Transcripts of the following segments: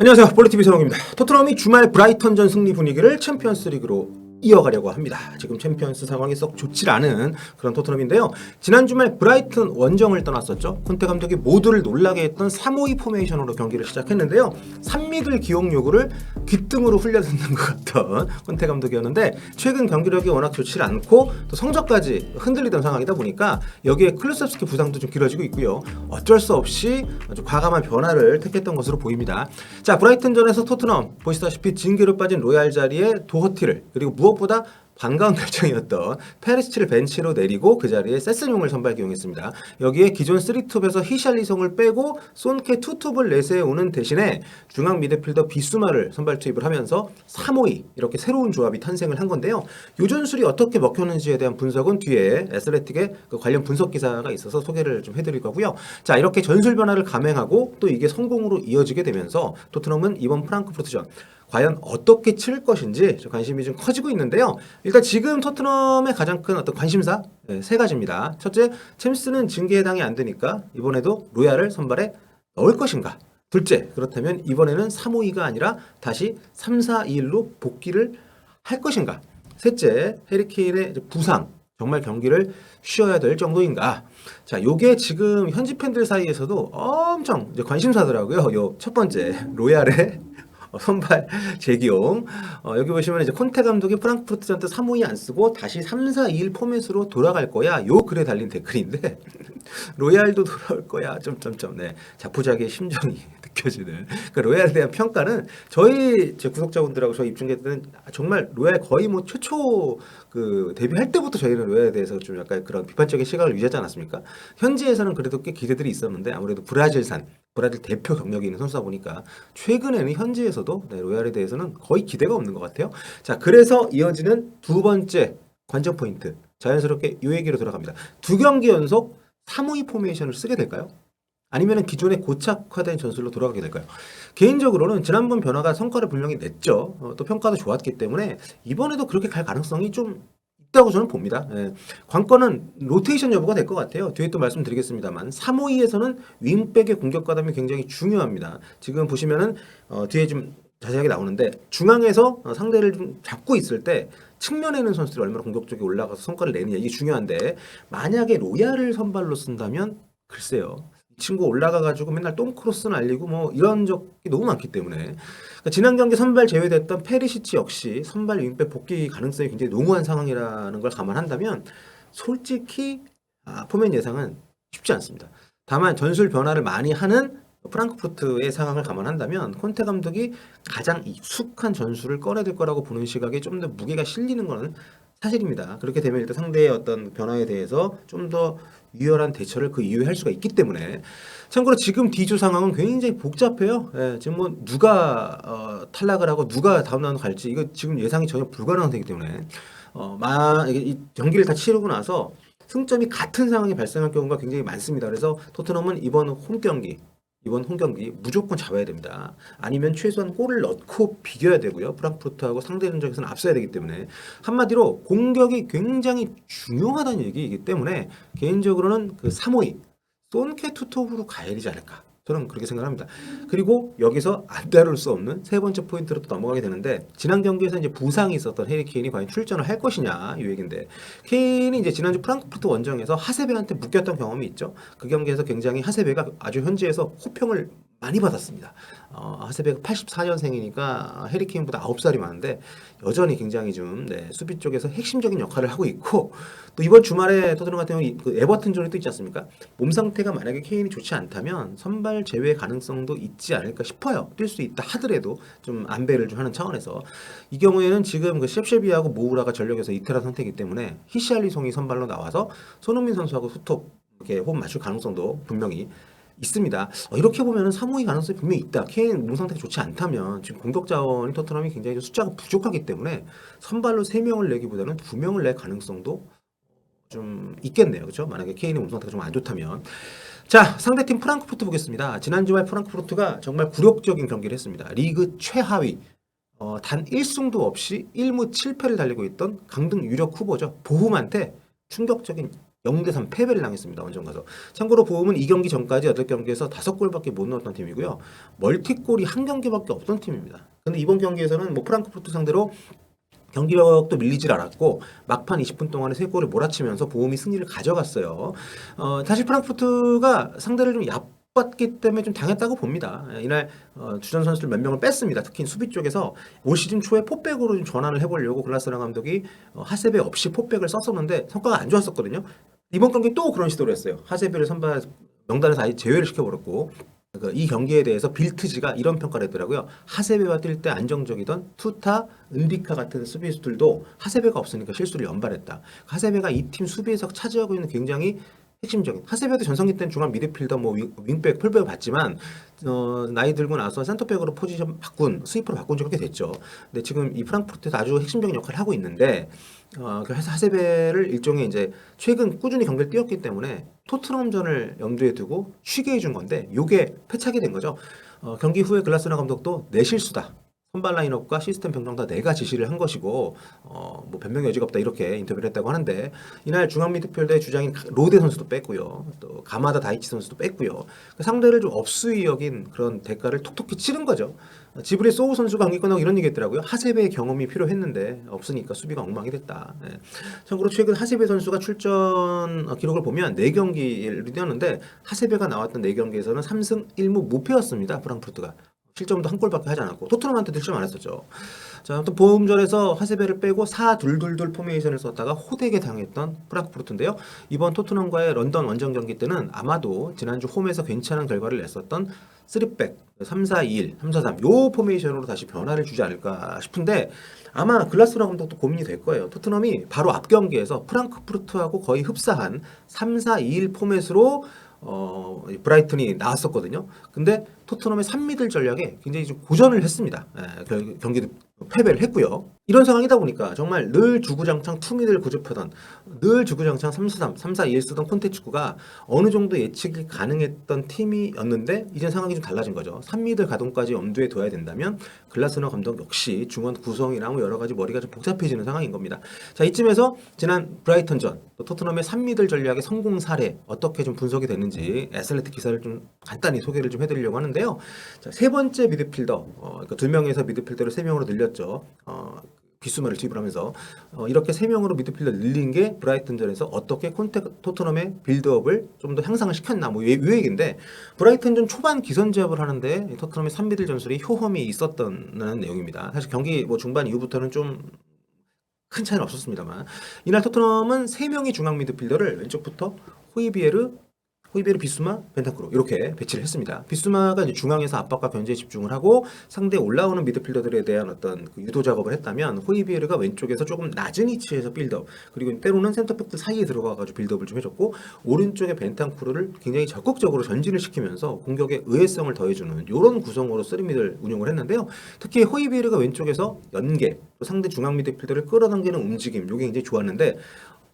안녕하세요. 볼리TV 선홍입니다. 토트넘이 주말 브라이턴전 승리 분위기를 챔피언스 리그로 이어가려고 합니다. 지금 챔피언스 상황이 썩 좋지 않은 그런 토트넘인데요. 지난 주말 브라이튼 원정을 떠났었죠. 콘테 감독이 모두를 놀라게 했던 3-5-2 포메이션으로 경기를 시작했는데요. 산미들 기록 요구를 귓등으로 흘려듣는 것 같던 콘테 감독이었는데 최근 경기력이 워낙 좋지 않고 또 성적까지 흔들리던 상황이다 보니까 여기에 클루셉스키 부상도 좀 길어지고 있고요. 어쩔 수 없이 아주 과감한 변화를 택했던 것으로 보입니다. 자, 브라이튼전에서 토트넘 보시다시피 징계로 빠진 로얄 자리에 도허티를 그리고 무 엇보다 반가운 결정이었던 페리시치를 벤치로 내리고 그 자리에 세스용을 선발 기용했습니다. 여기에 기존 3톱에서 히샬리송을 빼고 손케 투톱을 내세우는 대신에 중앙 미드필더 비수마를 선발 투입을 하면서 3-5-2 이렇게 새로운 조합이 탄생을 한 건데요. 요전술이 어떻게 먹혔는지에 대한 분석은 뒤에 에슬레틱의 그 관련 분석 기사가 있어서 소개를 좀 해드릴 거고요. 자 이렇게 전술 변화를 감행하고 또 이게 성공으로 이어지게 되면서 토트넘은 이번 프랑크푸르트전 과연 어떻게 칠 것인지 좀 관심이 좀 커지고 있는데요. 일단 지금 토트넘의 가장 큰 어떤 관심사 네, 세 가지입니다. 첫째, 챔스는 징계 해당이 안 되니까 이번에도 로얄을 선발에 넣을 것인가? 둘째, 그렇다면 이번에는 3-5-2가 아니라 다시 3-4-2-1로 복귀를 할 것인가? 셋째, 해리케인의 이제 부상 정말 경기를 쉬어야 될 정도인가? 자, 요게 지금 현지 팬들 사이에서도 엄청 관심사더라고요. 요 첫 번째 로얄의 어, 선발 재기용. 어, 여기 보시면 이제 콘테 감독이 프랑크푸르트전 때3-5-2안 쓰고 다시 3-4-2-1 포맷으로 돌아갈 거야. 요 글에 달린 댓글인데 로얄도 돌아올 거야. 점점점. 네. 자포자기의 심정이 느껴지는. 그 로얄에 대한 평가는 저희 제 구독자분들하고 저희 입중계들은 정말 로얄 거의 뭐 최초 그 데뷔할 때부터 저희는 로얄에 대해서 좀 약간 그런 비판적인 시각을 유지하지 않았습니까? 현지에서는 그래도 꽤 기대들이 있었는데 아무래도 브라질산 브라질 대표 경력이 있는 선수다 보니까 최근에는 현지에서도 네, 로얄에 대해서는 거의 기대가 없는 것 같아요. 자, 그래서 이어지는 두 번째 관전 포인트. 자연스럽게 이 얘기로 들어갑니다. 두 경기 연속 3-5-2 포메이션을 쓰게 될까요? 아니면 기존의 고착화된 전술로 돌아가게 될까요? 개인적으로는 지난번 변화가 성과를 분명히 냈죠. 어, 또 평가도 좋았기 때문에 이번에도 그렇게 갈 가능성이 좀 있다고 저는 봅니다. 예. 관건은 로테이션 여부가 될 것 같아요. 뒤에 또 말씀드리겠습니다만 3-5-2에서는 윙백의 공격 가담이 굉장히 중요합니다. 지금 보시면은 어, 뒤에 좀 자세하게 나오는데 중앙에서 어, 상대를 좀 잡고 있을 때 측면에 있는 선수들이 얼마나 공격적이 올라가서 성과를 내느냐 이게 중요한데 만약에 로얄을 선발로 쓴다면 글쎄요. 이 친구 올라가가지고 맨날 똥크로스 날리고 뭐 이런 적이 너무 많기 때문에 그러니까 지난 경기 선발 제외됐던 페리시치 역시 선발 윙백 복귀 가능성이 굉장히 농후한 상황이라는 걸 감안한다면 솔직히 아, 포맨 예상은 쉽지 않습니다. 다만 전술 변화를 많이 하는 프랑크푸르트의 상황을 감안한다면 콘테 감독이 가장 익숙한 전술을 꺼내야 될 거라고 보는 시각에 좀 더 무게가 실리는 것은 사실입니다. 그렇게 되면 일단 상대의 어떤 변화에 대해서 좀 더 유열한 대처를 그 이후에 할 수가 있기 때문에 참고로 지금 D조 상황은 굉장히 복잡해요. 예, 지금 뭐 누가 어, 탈락을 하고 누가 다음 라운드 갈지 이거 지금 예상이 전혀 불가능한 상태이기 때문에 어, 마, 이 경기를 다 치르고 나서 승점이 같은 상황이 발생할 경우가 굉장히 많습니다. 그래서 토트넘은 이번 홈 경기 이번 홈 경기 무조건 잡아야 됩니다. 아니면 최소한 골을 넣고 비겨야 되고요. 프랑크푸르트하고 상대 전적에서는 앞서야 되기 때문에 한마디로 공격이 굉장히 중요하다는 얘기이기 때문에 개인적으로는 그3-5-2 손케 투톱으로 가야 되지 않을까. 저는 그렇게 생각합니다. 그리고 여기서 안 다룰 수 없는 세 번째 포인트로 또 넘어가게 되는데 지난 경기에서 이제 부상이 있었던 해리 케인이 과연 출전을 할 것이냐 이 얘기인데 케인이 이제 지난주 프랑크푸르트 원정에서 하세베한테 묶였던 경험이 있죠. 그 경기에서 굉장히 하세베가 아주 현지에서 호평을 많이 받았습니다. 어, 하세베가 84년생이니까 해리 케인보다 9살이 많은데 여전히 굉장히 좀 네, 수비 쪽에서 핵심적인 역할을 하고 있고 또 이번 주말에 토트넘 같은 경우 그 에버튼전이 또 있지 않습니까? 몸 상태가 만약에 케인이 좋지 않다면 선발 제외 가능성도 있지 않을까 싶어요. 뛸 수 있다 하더라도 좀 안배를 좀 하는 차원에서 이 경우에는 지금 그 셉셰비하고 모우라가 전력에서 이태라 상태이기 때문에 히샬리송이 선발로 나와서 손흥민 선수하고 수톱 이렇게 호흡 맞출 가능성도 분명히 있습니다. 어, 이렇게 보면은 3호의 가능성이 분명히 있다. 케인 몸 상태가 좋지 않다면 지금 공격 자원이 토트넘이 굉장히 좀 숫자가 부족하기 때문에 선발로 3명을 내기보다는 2명을 낼 가능성도 좀 있겠네요. 그렇죠? 만약에 케인의 몸 상태가 좀 안 좋다면 자, 상대팀 프랑크푸르트 보겠습니다. 지난 주말 프랑크푸르트가 정말 굴욕적인 경기를 했습니다. 리그 최하위 어, 단 1승도 없이 1무 7패를 달리고 있던 강등 유력 후보죠. 보훔한테 충격적인 0대3 패배를 당했습니다. 원정 가서. 참고로 보험은 이 경기 전까지 8경기에서 5골밖에 못 넣었던 팀이고요. 멀티골이 한 경기밖에 없던 팀입니다. 근데 이번 경기에서는 뭐 프랑크푸르트 상대로 경기력도 밀리질 않았고 막판 20분 동안에 세 골을 몰아치면서 보험이 승리를 가져갔어요. 어, 사실 프랑크푸르트가 상대를 좀 얕 봤기 때문에 좀 당했다고 봅니다. 예, 이날 어, 주전 선수들 몇 명을 뺐습니다. 특히 수비 쪽에서 올 시즌 초에 포백으로 좀 전환을 해보려고 글라스라 감독이 어, 하세베 없이 포백을 썼었는데 성과가 안 좋았었거든요. 이번 경기 또 그런 시도를 했어요. 하세베를 선발 명단에서 아예 제외를 시켜버렸고 그이 경기에 대해서 빌트지가 이런 평가를 했더라고요. 하세베와 뛸 때 안정적이던 투타, 은디카 같은 수비수들도 하세베가 없으니까 실수를 연발했다. 하세베가 이 팀 수비에서 차지하고 있는 굉장히 핵심적인 하세베도 전성기 때는 중앙 미드필더 뭐 윙- 윙백, 풀백을 봤지만 어, 나이 들고 나서 센터백으로 포지션 바꾼 스위퍼로 바꾼 지 그렇게 됐죠. 근데 지금 이 프랑크푸르트에서 아주 핵심적인 역할을 하고 있는데 어, 그래서 하세베를 일종의 이제 최근 꾸준히 경기를 뛰었기 때문에 토트넘전을 염두에 두고 쉬게 해준 건데 요게 패착이 된 거죠. 어, 경기 후에 글라스너 감독도 내 실수다. 선발 라인업과 시스템 변경 다 내가 지시를 한 것이고 어, 뭐 변명 여지가 없다 이렇게 인터뷰를 했다고 하는데 이날 중앙 미드필더의 주장인 로데 선수도 뺐고요. 또 가마다 다이치 선수도 뺐고요. 그 상대를 좀 업수위 여긴 그런 대가를 톡톡히 치른 거죠. 지브리 소우 선수가 경기 끝나고 이런 얘기했더라고요. 하세베의 경험이 필요했는데 없으니까 수비가 엉망이 됐다. 예. 참고로 최근 하세베 선수가 출전 어, 기록을 보면 4경기를 뛰었는데 하세베가 나왔던 4경기에서는 3승 1무 무패였습니다. 프랑크푸르트가. 실점도 한 골밖에 하지 않았고 토트넘한테 실점 안 했었죠. 자, 아무튼 보험전에서 하세베를 빼고 4-2-2-2 포메이션을 썼다가 호되게 당했던 프랑크푸르트인데요. 이번 토트넘과의 런던 원정 경기 때는 아마도 지난주 홈에서 괜찮은 결과를 냈었던 3백, 3-4-2-1, 3-4-3 요 포메이션으로 다시 변화를 주지 않을까 싶은데 아마 글라스너 감독도 고민이 될 거예요. 토트넘이 바로 앞 경기에서 프랑크푸르트하고 거의 흡사한 3-4-2-1 포맷으로 어, 이 브라이튼이 나왔었거든요. 근데 토트넘의 3미들 전략에 굉장히 좀 고전을 했습니다. 예, 결- 경기도 패배를 했고요. 이런 상황이다 보니까 정말 늘 주구장창 투미들 고집하던 늘 주구장창 3-3, 3-4-2 쓰던 콘테 축구가 어느 정도 예측이 가능했던 팀이었는데 이제 상황이 좀 달라진 거죠. 3미들 가동까지 염두에 둬야 된다면 글라스너 감독 역시 중원 구성이나 뭐 여러 가지 머리가 좀 복잡해지는 상황인 겁니다. 자 이쯤에서 지난 브라이턴전 또 토트넘의 3미들 전략의 성공 사례 어떻게 좀 분석이 됐는지 애슬레트 기사를 좀 간단히 소개를 좀 해드리려고 하는데요. 자, 세 번째 미드필더 어, 그러니까 두 명에서 미드필더를 세 명으로 늘렸죠. 어, 비수마를 투입을 하면서 어, 이렇게 세 명으로 미드필더 늘린 게 브라이튼전에서 어떻게 콘테 토트넘의 빌드업을 좀 더 향상을 시켰나 뭐이 얘기인데 브라이튼전 초반 기선 제압을 하는데 이 토트넘의 3미들 전술이 효험이 있었던 내용입니다. 사실 경기 뭐 중반 이후부터는 좀큰 차이는 없었습니다만 이날 토트넘은 세 명의 중앙 미드필더를 왼쪽부터 호이비에르 호이베르 비수마 벤타크로 이렇게 배치를 했습니다. 비수마가 이제 중앙에서 압박과 견제에 집중을 하고 상대 올라오는 미드필더들에 대한 어떤 그 유도 작업을 했다면 호이비에르가 왼쪽에서 조금 낮은 위치에서 빌드업 그리고 때로는 센터백들 사이에 들어가가지고 빌드업을 좀 해줬고 오른쪽에 벤탄쿠르를 굉장히 적극적으로 전진을 시키면서 공격에 의외성을 더해주는 이런 구성으로 쓰리미들 운영을 했는데요. 특히 호이비에르가 왼쪽에서 연계 또 상대 중앙 미드필더를 끌어당기는 움직임 이게 굉장히 좋았는데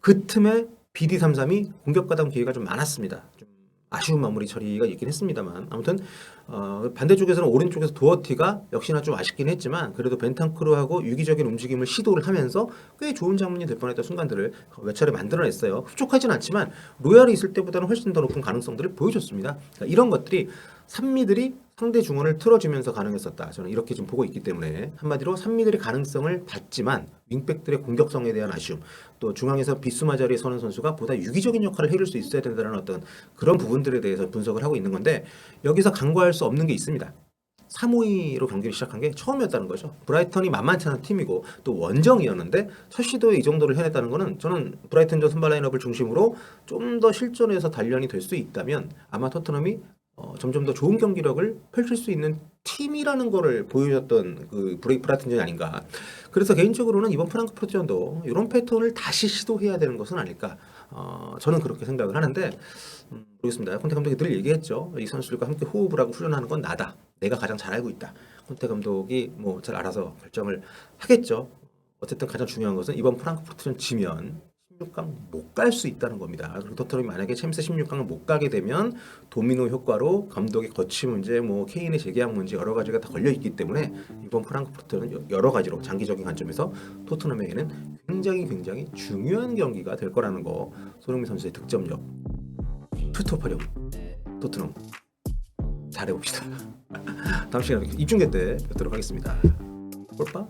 그 틈에 BD33이 공격 가담 기회가 좀 많았습니다. 좀 아쉬운 마무리 처리가 있긴 했습니다만 아무튼 어, 반대쪽에서는 오른쪽에서 도어티가 역시나 좀 아쉽긴 했지만 그래도 벤탄크루하고 유기적인 움직임을 시도를 하면서 꽤 좋은 장면이 될 뻔했던 순간들을 몇 차례 만들어냈어요. 흡족하진 않지만 로얄이 있을 때보다는 훨씬 더 높은 가능성들을 보여줬습니다. 그러니까 이런 것들이 산미들이 상대 중원을 틀어주면서 가능했었다. 저는 이렇게 좀 보고 있기 때문에 한마디로 산미들의 가능성을 봤지만 윙백들의 공격성에 대한 아쉬움, 또 중앙에서 비스마 자리에 서는 선수가 보다 유기적인 역할을 해줄 수 있어야 된다는 어떤 그런 부분들에 대해서 분석을 하고 있는 건데 여기서 간과할 수 없는 게 있습니다. 3-5-2로 경기를 시작한 게 처음이었다는 거죠. 브라이턴이 만만치 않은 팀이고 또 원정이었는데 첫 시도에 이 정도를 해냈다는 거는 저는 브라이턴전 선발 라인업을 중심으로 좀 더 실전에서 단련이 될 수 있다면 아마 토트넘이 어, 점점 더 좋은 경기력을 펼칠 수 있는 팀이라는 거를 보여줬던 그 브레이크 브라이튼전이 아닌가. 그래서 개인적으로는 이번 프랑크푸르트전도 이런 패턴을 다시 시도해야 되는 것은 아닐까. 어, 저는 그렇게 생각을 하는데 음, 모르겠습니다. 콘테 감독이 늘 얘기했죠. 이 선수들과 함께 호흡을 하고 훈련하는 건 나다. 내가 가장 잘 알고 있다. 콘테 감독이 뭐 잘 알아서 결정을 하겠죠. 어쨌든 가장 중요한 것은 이번 프랑크푸르트전 지면 16강 못 갈 수 있다는 겁니다. 토트넘이 만약에 챔스 16강을 못 가게 되면 도미노 효과로 감독의 거취 문제, 뭐 케인의 재계약 문제 여러 가지가 다 걸려 있기 때문에 이번 프랑크푸르트는 여- 여러 가지로 장기적인 관점에서 토트넘에게는 굉장히 굉장히 중요한 경기가 될 거라는 거. 손흥민 선수의 득점력, 투톱하력, 토트넘 잘해봅시다. 다음 시간에 이중계 때 뵙도록 하겠습니다. 볼빠?